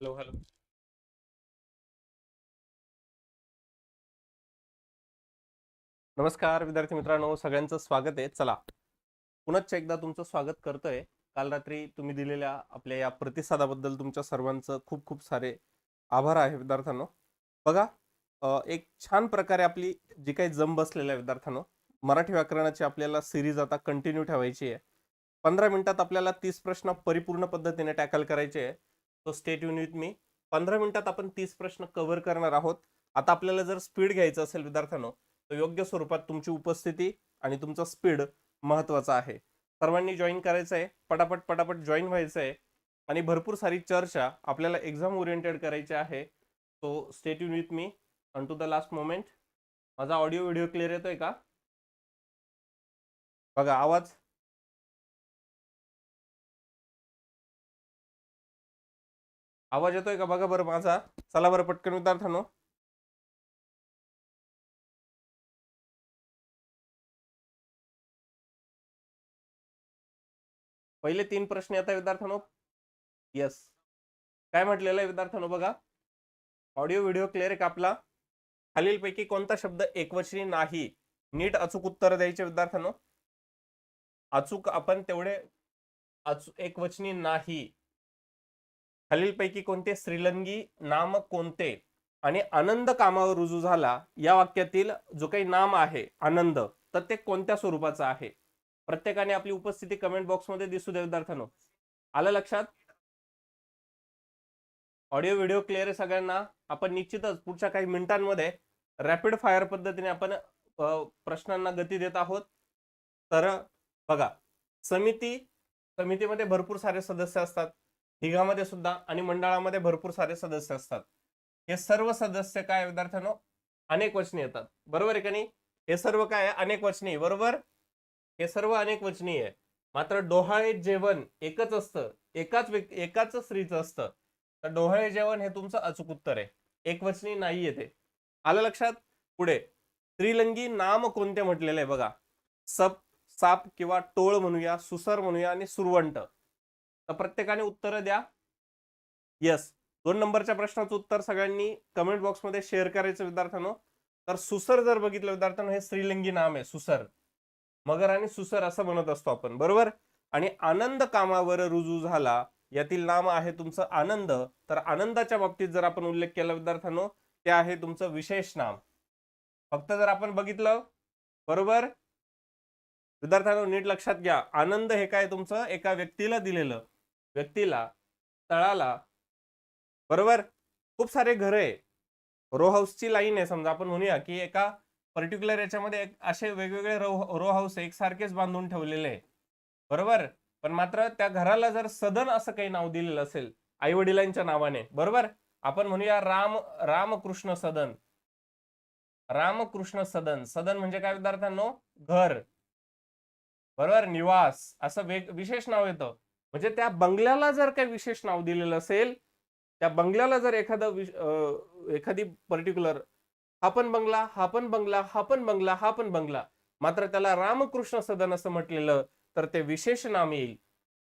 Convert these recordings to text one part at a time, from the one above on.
Hello hello नमस्कार विद्यार्थी मित्रांनो. सगळ्यांचं स्वागत आहे. चला पुनश्च एकदा तुमचं स्वागत करतोय. काल रात्री तुम्ही दिलेल्या आपल्या या प्रतिसादाबद्दल तुमच्या सर्वांचं खूप खूप सारे आभार आहे विद्यार्थ्यांनो. बघा एक छान प्रकारे आपली जी काही जम बसलेल्या विद्यार्थ्यांनो. मराठी व्याकरणाची आपल्याला सिरीज आता कंटिन्यू ठेवायची आहे. पंधरा मिनिटात आपल्याला तीस प्रश्न परिपूर्ण पद्धतीने टॅकल करायचे आहे. तो स्टेट युन विथ मी पंधरा मिनिटात आपण तीस प्रश्न कव्हर करणार आहोत. आता आपल्याला जर स्पीड घ्यायचं असेल विद्यार्थ्यांनो तर योग्य स्वरूपात तुमची उपस्थिती आणि तुमचा स्पीड महत्त्वाचा आहे. सर्वांनी जॉईन करायचं आहे पटापट पटापट जॉईन व्हायचं आहे आणि भरपूर सारी चर्चा आपल्याला एक्झाम ओरिएंटेड करायची आहे. So stay युन with me until the last moment माझा ऑडिओ व्हिडिओ क्लिअर येतोय का? बघा आवाज आवाज येतोय का? बघा बरं माझा. चला बरं पटकन विद्यार्थ्यांनो पहिले तीन प्रश्न येतात विद्यार्थ्यांनो. येस काय म्हटलेलं आहे विद्यार्थ्यांनो बघा. ऑडिओ व्हिडिओ क्लिअर आहे का आपला. खालीलपैकी कोणता शब्द एकवचनी नाही? नीट अचूक उत्तर द्यायचे विद्यार्थ्यांनो. अचूक आपण तेवढे अचू एकवचनी नाही. खालीलपैकी कोणते श्रीलंगी नाम कोणते आणि आनंद कामावर रुजू झाला या वाक्यातील जो काही नाम आहे आनंद तर ते कोणत्या स्वरूपाचं आहे? प्रत्येकाने आपली उपस्थिती कमेंट बॉक्समध्ये दिसू द्या विद्यार्थ्यांनो. आलं लक्षात? ऑडिओ व्हिडिओ क्लिअर आहे सगळ्यांना? आपण निश्चितच पुढच्या काही मिनिटांमध्ये रॅपिड फायर पद्धतीने आपण प्रश्नांना गती देत आहोत. तर बघा समिती समितीमध्ये भरपूर सारे सदस्य असतात. तिघामध्ये सुद्धा आणि मंडळामध्ये भरपूर सारे सदस्य असतात. हे सर्व सदस्य काय विद्यार्थ्यांनो? अनेक वचने येतात. बरोबर आहे का नाही? हे सर्व काय आहे? अनेक वचनी. बरोबर? हे सर्व अनेक वचनी आहे. मात्र डोहाळे जेवण एकच असतं. एकाच व्यक्ती एकाच स्त्रीचं असतं. तर डोहाळे जेवण हे तुमचं अचूक उत्तर आहे. एक वचनी नाही येते आलं लक्षात? पुढे. त्रिलंगी नाम कोणते म्हटलेले आहे बघा. सप साप किंवा टोळ म्हणूया सुसर म्हणूया आणि सुरवंट. तर प्रत्येकाने उत्तरं द्या. येस दोन नंबरच्या प्रश्नाचं उत्तर सगळ्यांनी कमेंट बॉक्समध्ये शेअर करायचं विद्यार्थ्यांनो. तर सुसर जर बघितलं विद्यार्थ्यांनो हे स्त्रीलिंगी नाम आहे सुसर. मगर आणि सुसर असं म्हणत असतो आपण बरोबर? आणि आनंद कामावर रुजू झाला यातील नाम आहे तुमचं आनंद. तर आनंदाच्या बाबतीत जर आपण उल्लेख केला विद्यार्थ्यांनो ते आहे तुमचं विशेष नाम. फक्त जर आपण बघितलं बरोबर? विद्यार्थ्यांनो नीट लक्षात घ्या. आनंद हे काय तुमचं? एका व्यक्तीला दिलेलं. व्यक्तीला तळाला. बरोबर? खूप सारे घर आहे. रो हाऊसची लाईन आहे. समजा आपण म्हणूया की एका पर्टिक्युलर याच्यामध्ये एक असे वेगवेगळे रो रो हाऊस एकसारखेच बांधून ठेवलेले आहे. बरोबर? पण मात्र त्या घराला जर सदन असं काही नाव दिलेलं असेल आई वडिलांच्या नावाने बरोबर? आपण म्हणूया राम रामकृष्ण सदन. रामकृष्ण सदन. सदन म्हणजे काय विद्यार्थ्यांनो? घर. बरोबर? निवास. असं वेग विशेष नाव येतं. म्हणजे त्या बंगल्याला जर काही विशेष नाव दिलेलं असेल त्या बंगल्याला जर एखादं एखादी पर्टिक्युलर हा पण बंगला हा पण बंगला हा पण बंगला हा पण बंगला मात्र त्याला रामकृष्ण सदन असं म्हटलेलं तर ते विशेष नाम येईल.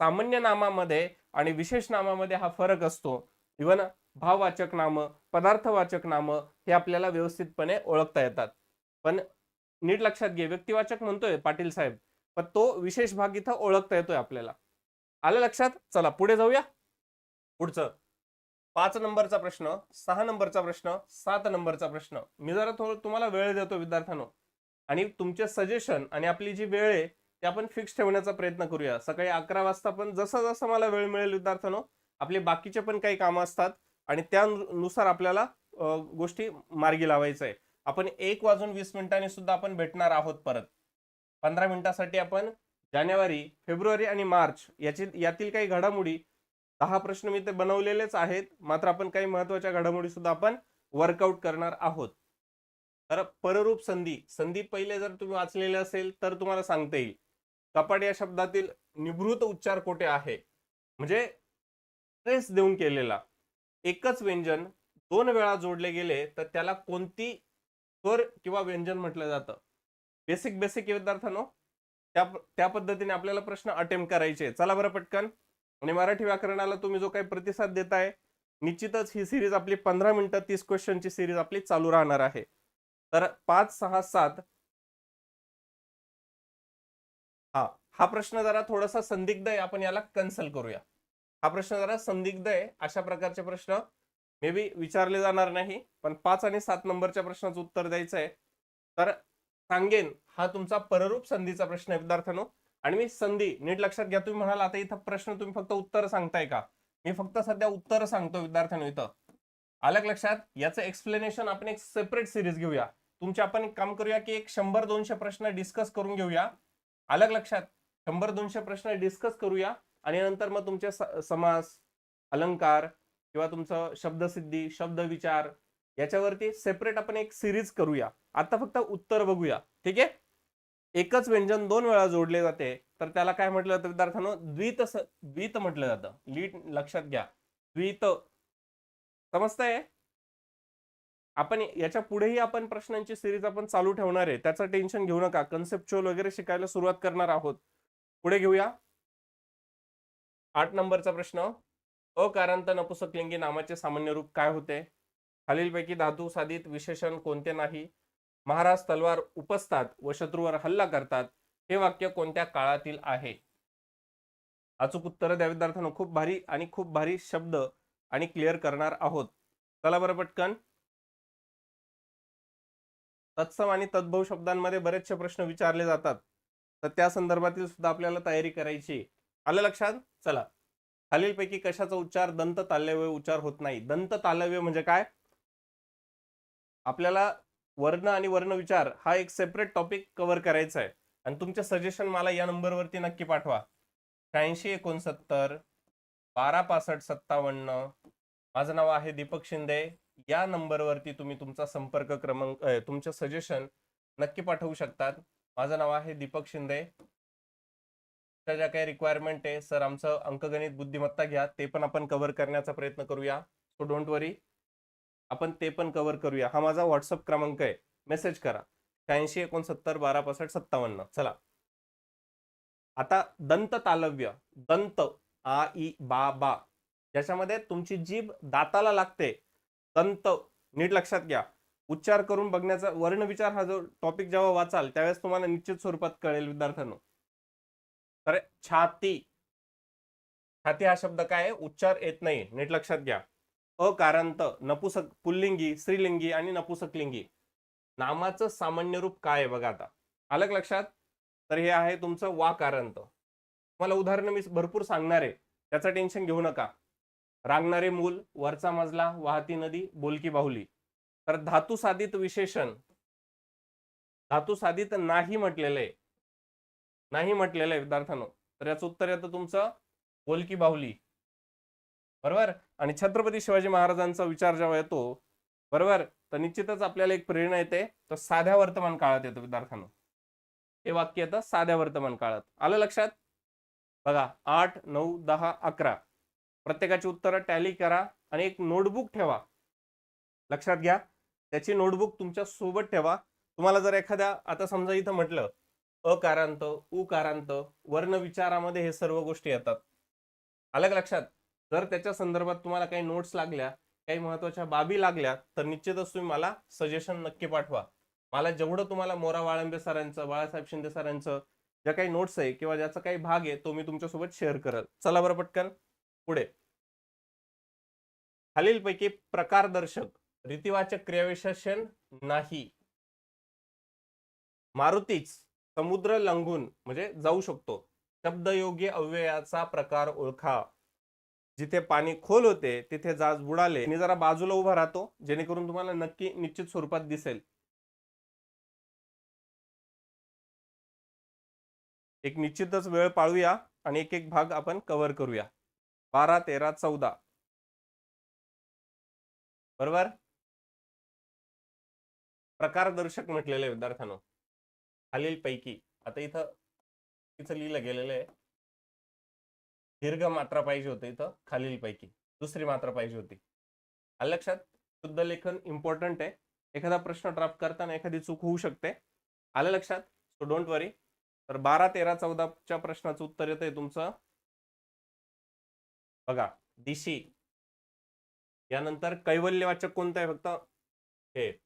सामान्य नामामध्ये आणि विशेष नामामध्ये हा फरक असतो. इवन भाववाचक नाम पदार्थवाचक नाम हे आपल्याला व्यवस्थितपणे ओळखता येतात. पण नीट लक्षात घे व्यक्तिवाचक म्हणतोय पाटील साहेब पण तो विशेष भाग इथं ओळखता येतोय आपल्याला. आलं लक्षात? चला पुढे जाऊया. पुढचं. पाच नंबरचा प्रश्न सहा नंबरचा प्रश्न सात नंबरचा प्रश्न. मी जरा थोडं तुम्हाला वेळ देतो विद्यार्थ्यांनो. आणि तुमचे सजेशन आणि आपली जी वेळ आहे ती आपण फिक्स ठेवण्याचा प्रयत्न करूया. सकाळी अकरा वाजता पण जसं जसं मला वेळ मिळेल विद्यार्थ्यांनो आपले बाकीचे पण काही कामं असतात आणि त्यानुसार आपल्याला गोष्टी मार्गी लावायचं आहे आपण एक वाजून वीस मिनिटांनी सुद्धा आपण भेटणार आहोत परत. पंधरा मिनिटासाठी आपण जानेवारी फेब्रुवारी आणि मार्च याची यातील काही घडामोडी दहा प्रश्न मी ते बनवलेलेच आहेत. मात्र आपण काही महत्त्वाच्या घडामोडी सुद्धा आपण वर्कआउट करणार आहोत. तर पररूप संधी संधी पहिले जर तुम्ही वाचलेले असेल तर तुम्हाला सांगता येईल. कपाट या शब्दातील निभृत उच्चार कोठे आहे? म्हणजे ट्रेस देऊन केलेला. एकच व्यंजन दोन वेळा जोडले गेले तर त्याला कोणती स्वर किंवा व्यंजन म्हटलं जातं? बेसिक बेसिक विद्यार्थ्यांनो त्या त्या पद्धतीने आपल्याला प्रश्न अटेम्प्ट करायचे. चला बरं पटकन. आणि मराठी व्याकरणाला तुम्ही जो काही प्रतिसाद देताय निश्चितच ही सिरीज आपली पंधरा मिनिटं तीस क्वेश्चनची सिरीज आपली चालू राहणार आहे. तर पाच सहा सात. हा हा प्रश्न जरा थोडासा संदिग्ध आहे. आपण याला कन्सल करूया. हा प्रश्न जरा संदिग्ध आहे. अशा प्रकारचे प्रश्न मे बी विचारले जाणार नाही. पण पाच आणि सात नंबरच्या प्रश्नाचं उत्तर द्यायचं आहे तर सांगेन हा तुमचा पररूप संधीचा प्रश्न आहे विद्यार्थ्यानो. आणि मी संधी नीट लक्षात घ्या तुम्ही म्हणाल आता इथं प्रश्न तुम्ही फक्त उत्तर सांगताय का? मी फक्त सध्या उत्तर सांगतो विद्यार्थ्यांनो इथं. आलं लक्षात याचं एक्सप्लेनेशन आपण एक सेपरेट सिरीज घेऊया. तुमचे आपण एक काम करूया की एक शंभर दोनशे प्रश्न डिस्कस करून घेऊया. अलग लक्षात शंभर दोनशे प्रश्न डिस्कस करूया. आणि नंतर मग तुमचे समास अलंकार किंवा तुमचं शब्दसिद्धी शब्द विचार याच्यावरती सेपरेट आपण एक सिरीज करूया. आता फक्त उत्तर बघूया. ठीक आहे? एकच व्यंजन दोन वेळा जोडले जाते. तर त्याला काय म्हटलं जातं विद्यार्थ्यांनो? द्वित द्वित म्हटलं जातं. लीट लक्षात घ्या. द्वित. समजतंय? आपण याच्या पुढेही आपण प्रश्नांची सिरीज आपण चालू ठेवणार आहे. त्याचं टेन्शन घेऊ नका. कन्सेप्च्युअल वगैरे शिकायला सुरुवात करणार आहोत. पुढे घेऊया. आठ नंबरचा प्रश्न. अकारांत नपुसकलिंगी नामाचे सामान्य रूप काय होते? खालीलपैकी धातू साधित विशेषण कोणते नाही? महाराज तलवार उपसतात व शत्रूवर हल्ला करतात हे वाक्य कोणत्या काळातील आहे? अचूक उत्तर द्या विद्यार्थ्यांनो. खूप भारी आणि खूप भारी शब्द आणि क्लिअर करणार आहोत. चला बरं पटकन. तत्सम आणि तद्भव शब्दांमध्ये बरेचसे प्रश्न विचारले जातात. तर त्या संदर्भातील सुद्धा आपल्याला तयारी करायची. आलं लक्षात? चला. खालीलपैकी कशाचा उच्चार दंत तालव्य उच्चार होत नाही? दंत तालव्य म्हणजे काय? आपल्याला वर्ण आणि वर्ण विचार हा एक सेपरेट टॉपिक कव्हर करायचा आहे. आणि तुमचे सजेशन मला या नंबरवरती नक्की पाठवा. शहाऐंशी एकोणसत्तर बारा पासष्ट सत्तावन्न माझं नाव आहे दीपक शिंदे. या नंबरवरती तुम्ही तुमचा संपर्क क्रमांक तुमचं सजेशन नक्की पाठवू शकतात. माझं नाव आहे दीपक शिंदे. त्या ज्या काही रिक्वायरमेंट आहे सर आमचं अंकगणित बुद्धिमत्ता घ्या. ते पण आपण कव्हर करण्याचा प्रयत्न करूया. सो डोंट वरी आपण ते पण कव्हर करूया. हा माझा व्हॉट्सअप क्रमांक आहे. मेसेज करा. शहाऐंशी एकोणसत्तर बारा पासष्ट सत्तावन्न. चला. आता दंत तालव्य. दंत आ ई बा बा. ज्याच्यामध्ये तुमची जीभ दाताला लागते. दंत नीट लक्षात घ्या. उच्चार करून बघण्याचा वर्ण विचार हा जो टॉपिक जेव्हा वाचाल त्यावेळेस तुम्हाला निश्चित स्वरूपात कळेल विद्यार्थ्यांनो. तर छाती. छाती हा शब्द काय आहे? उच्चार येत नाही. नीट लक्षात घ्या. अकारांत नपुसक पुल्लिंगी स्त्रीलिंगी आणि नपुसकलिंगी. नामाचं सामान्य रूप काय आहे बघा आता? आलं लक्षात? तर हे आहे तुमचं वाकारांत. मला उदाहरणं मी भरपूर सांगणार आहे. त्याचं टेन्शन घेऊ नका. रांगणारे मूल वरचा मजला वाहती नदी बोलकी बाहुली. तर धातू साधित विशेषण. धातू साधित नाही म्हटलेलं आहे. नाही म्हटलेलं आहे विद्यार्थ्यांनो. तर याचं उत्तर येतं तुमचं बोलकी बाहुली. बरोबर? आणि छत्रपती शिवाजी महाराजांचा विचार जेव्हा येतो बरोबर? तर निश्चितच आपल्याला एक प्रेरणा येते तर साध्या वर्तमान काळात येतो विद्यार्थ्यांनो. हे वाक्य येतं साध्या वर्तमान काळात. आलं लक्षात? बघा आठ नऊ दहा अकरा. प्रत्येकाची उत्तरं टॅली करा आणि एक नोटबुक ठेवा. लक्षात घ्या. त्याची नोटबुक तुमच्यासोबत ठेवा. तुम्हाला जर एखाद्या आता समजा इथं म्हटलं अकारांत उकारांत वर्ण विचारामध्ये हे सर्व गोष्टी येतात. आलं लक्षात? जर त्याच्या संदर्भात तुम्हाला काही नोट्स लागल्या काही महत्त्वाच्या बाबी लागल्या तर निश्चितच तुम्ही मला सजेशन नक्की पाठवा. मला जेवढं तुम्हाला मोरा वाळंबे सरांचं बाळासाहेब शिंदे सरांचं ज्या काही नोट्स आहे किंवा ज्याचा काही भाग आहे तो मी तुमच्यासोबत शेअर करेल. चला बरं पटकन पुढे. खालीलपैकी प्रकारदर्शक रीतिवाचक क्रियाविशेषण नाही. मारुतीच समुद्र लंघून म्हणजे जाऊ शकतो. शब्दयोग्य अव्ययाचा प्रकार ओळखा. जिथे पाणी खोल होते तिथे जाज बुडाले. मी जरा बाजूला उभा राहतो जेणेकरून तुम्हाला नक्की निश्चित स्वरूपात दिसेल. एक निश्चितच वेळ पाळूया आणि एक एक भाग आपण कव्हर करूया. बारा तेरा चौदा. बरोबर? प्रकारदर्शक म्हटलेले विद्यार्थ्यांनो. खालील पैकी आता इथं तिथं लिहिलं गेलेलं आहे. दीर्घ मात्रा पाहिजे होते इथं खालील पैकी दुसरी मात्रा पाहिजे होती. लक्षात शुद्ध लेखन इम्पॉर्टंट आहे. एखादा प्रश्न ड्राफ्ट करताना एखादी चूक होऊ शकते. आलं लक्षात? सो डोंट वरी तर बारा तेरा चौदाच्या प्रश्नाचं उत्तर येतंय तुमचं. बघा दिशी यानंतर कैवल्यवाचक कोणतं आहे फक्त? हे.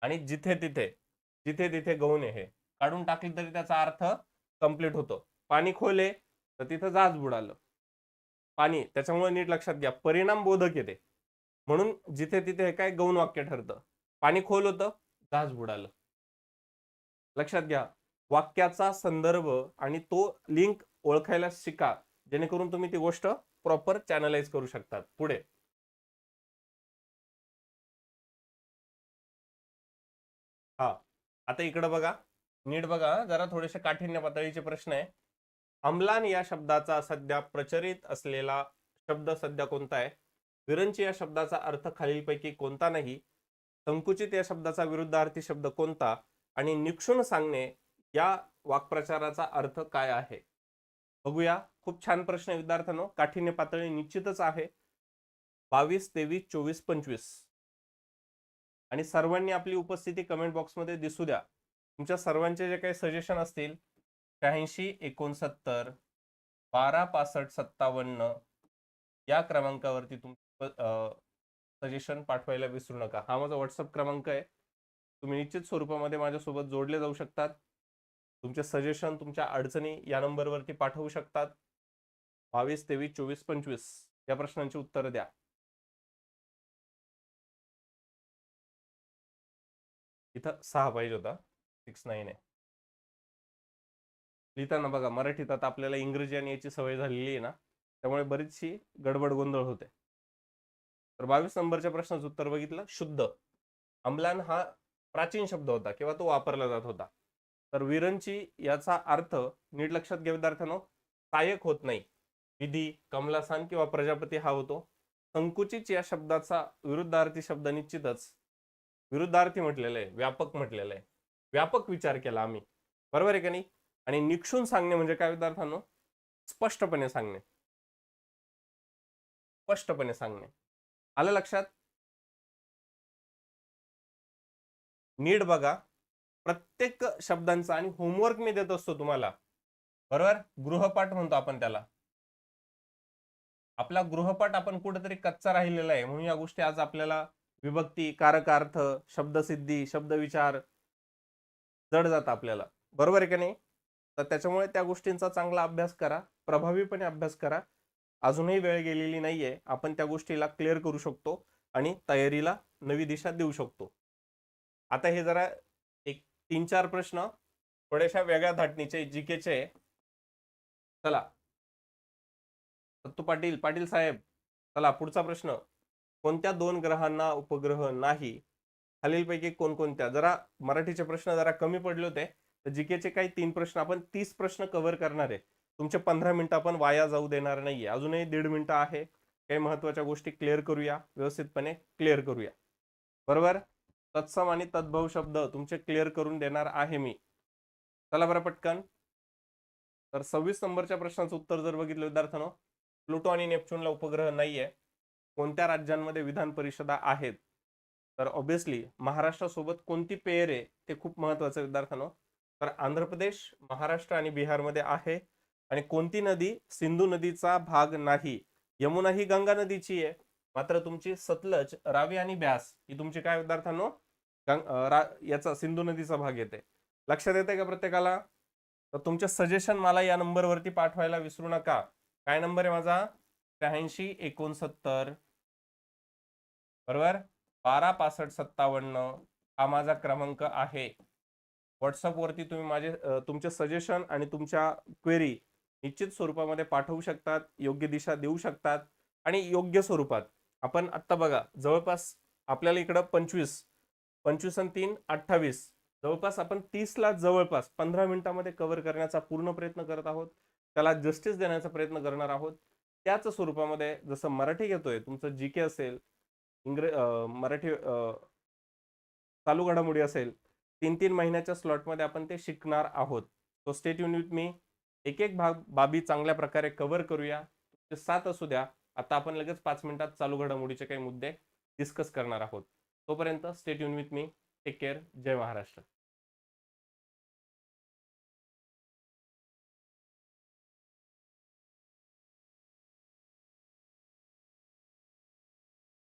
आणि जिथे तिथे. जिथे तिथे गौणे आहे हे. काढून टाकले तरी त्याचा अर्थ कंप्लीट होतो. पाणी खोले तर तिथं जहाज बुडालं पाणी त्याच्यामुळे नीट लक्षात घ्या परिणाम बोधक येते. म्हणून जिथे तिथे हे काय गौण वाक्य ठरतं पाणी खोल होतं जहाज बुडालं लक्षात घ्या वाक्याचा संदर्भ आणि तो लिंक ओळखायला शिका जेणेकरून तुम्ही ती गोष्ट प्रॉपर चॅनलाइज करू शकतात. पुढे. हा. आता इकडं बघा नीट बघा जरा थोडेसे काठिण्य पातळीचे प्रश्न आहे. अमलान या शब्दाचा सध्या प्रचलित असलेला शब्द सध्या कोणता आहे? विरंची या शब्दाचा अर्थ खालीलपैकी कोणता नाही? संकुचित या शब्दाचा विरुद्धार्थी शब्द कोणता? आणि निक्षून सांगणे या वाक्प्रचाराचा अर्थ काय आहे? बघूया. खूप छान प्रश्न विद्यार्थ्यांनो. काठीने पातळी निश्चितच आहे. बावीस तेवीस चोवीस पंचवीस. आणि सर्वांनी आपली उपस्थिती कमेंट बॉक्समध्ये दिसू द्या. तुमच्या सर्वांचे जे काही सजेशन असतील शहाऐंशी एकोणसत्तर बारा पासष्ट सत्तावन्न या क्रमांकावरती तुम सजेशन पाठवायला विसरू नका. हा माझा व्हॉट्सअप क्रमांक आहे. तुम्ही निश्चित स्वरूपामध्ये माझ्यासोबत जोडले जाऊ शकतात. तुमचे सजेशन तुमच्या अडचणी या नंबरवरती पाठवू शकतात. बावीस तेवीस चोवीस पंचवीस या प्रश्नांची उत्तरं द्या. इथं सहा पाहिजे होता. सिक्स नाईन आहे. लिहिताना बघा मराठीत आता आपल्याला इंग्रजी आणि याची सवय झालेली आहे ना त्यामुळे बरीचशी गडबड गोंधळ होते. तर बावीस नंबरच्या प्रश्नाचं उत्तर बघितलं शुद्ध. अम्लान हा प्राचीन शब्द होता किंवा तो वापरला जात होता. तर विरंची याचा अर्थ नीट लक्षात घ्या विद्यार्थ्यांनो सहाय्यक होत नाही. विधी कमलासान किंवा प्रजापती हा होतो. संकुचित या शब्दाचा विरुद्धार्थी शब्द निश्चितच. विरुद्धार्थी म्हटलेलं आहे व्यापक म्हटलेलं आहे. व्यापक विचार केला आम्ही. बरोबर आहे का नाही? आणि निक्षून सांगणे म्हणजे काय विद्यार्थ्यांनो? स्पष्टपणे सांगणे. स्पष्टपणे सांगणे. आलं लक्षात? नीट बघा. प्रत्येक शब्दांचा आणि होमवर्क मी देत असतो तुम्हाला. बरोबर? गृहपाठ म्हणतो आपण त्याला. आपला गृहपाठ आपण कुठेतरी कच्चा राहिलेला आहे. म्हणून या गोष्टी आज आपल्याला विभक्ती कारकार्थ शब्दसिद्धी शब्दविचार जड जात आपल्याला. बरोबर आहे का नाही? तर त्याच्यामुळे त्या गोष्टींचा चांगला अभ्यास करा. प्रभावीपणे अभ्यास करा. अजूनही वेळ गेलेली नाहीये. आपण त्या गोष्टीला क्लिअर करू शकतो आणि तयारीला नवी दिशा देऊ शकतो. आता हे जरा एक तीन चार प्रश्न थोड्याशा वेगळ्या धाटणीचे जिकेचे चला. दत्तू पाटील पाटील साहेब चला पुढचा प्रश्न. कोणत्या दोन ग्रहांना उपग्रह नाही? खालीलपैकी कोणकोणत्या? जरा मराठीचे प्रश्न जरा कमी पडले होते. तर जीकेचे काही तीन प्रश्न आपण तीस प्रश्न कव्हर करणार आहे. तुमचे पंधरा मिनिटं आपण वाया जाऊ देणार नाहीये. अजूनही दीड मिनिटं आहे. काही महत्त्वाच्या गोष्टी क्लिअर करूया. व्यवस्थितपणे क्लिअर करूया. बरोबर? तत्सम आणि तद्भव शब्द तुमचे क्लिअर करून देणार आहे मी. चला बरं पटकन. तर सव्वीस नंबरच्या प्रश्नाचं उत्तर जर बघितलं विद्यार्थ्यांनो प्लुटो आणि नेपच्यूनला उपग्रह नाहीये. कोणत्या राज्यांमध्ये विधान परिषदा आहेत? तर ऑब्विसली महाराष्ट्रासोबत कोणती पेअर आहे ते खूप महत्वाचं विद्यार्थ्यांनो. तर आंध्र प्रदेश महाराष्ट्र आणि बिहारमध्ये आहे. आणि कोणती नदी सिंधू नदीचा भाग नाही यमुना ही गंगा नदीची आहे. मात्र तुमची सतलज रावी आणि ब्यास ही तुमची काय विद्यार्थ्यांनो? याचा सिंधू नदीचा भाग येते. लक्षात येते का प्रत्येकाला? तर तुमचे सजेशन मला या नंबरवरती पाठवायला विसरू नका. काय नंबर आहे माझा? त्र्याऐंशी एकोणसत्तर. बरोबर? बारा पासष्ट सत्तावन्न. हा माझा क्रमांक आहे. व्हॉट्सअपवरती तुम्ही माझे तुमचे सजेशन आणि तुमच्या क्वेरी निश्चित स्वरूपामध्ये पाठवू शकतात योग्य दिशा देऊ शकतात आणि योग्य स्वरूपात. आपण आत्ता बघा जवळपास आपल्याला इकडं पंचवीस पंचवीस आणि तीन अठ्ठावीस. जवळपास आपण तीसला जवळपास पंधरा मिनिटामध्ये कव्हर करण्याचा पूर्ण प्रयत्न करत आहोत. त्याला जस्टिस देण्याचा प्रयत्न करणार आहोत. त्याच स्वरूपामध्ये जसं मराठी घेतोय तुमचं जी के असेल इंग्र मराठी चालू घडामोडी असेल तीन तीन महिन्याच्या स्लॉटमध्ये आपण ते शिकणार आहोत. तो स्टेट युनिट मी एक एक भाग बाबी चांगल्या प्रकारे कव्हर करूया. सात असू द्या. आता आपण लगेच पाच मिनिटात चालू घडामोडीचे काही मुद्दे डिस्कस करणार आहोत. तोपर्यंत स्टेट युनिट मी टेक केअर जय महाराष्ट्र.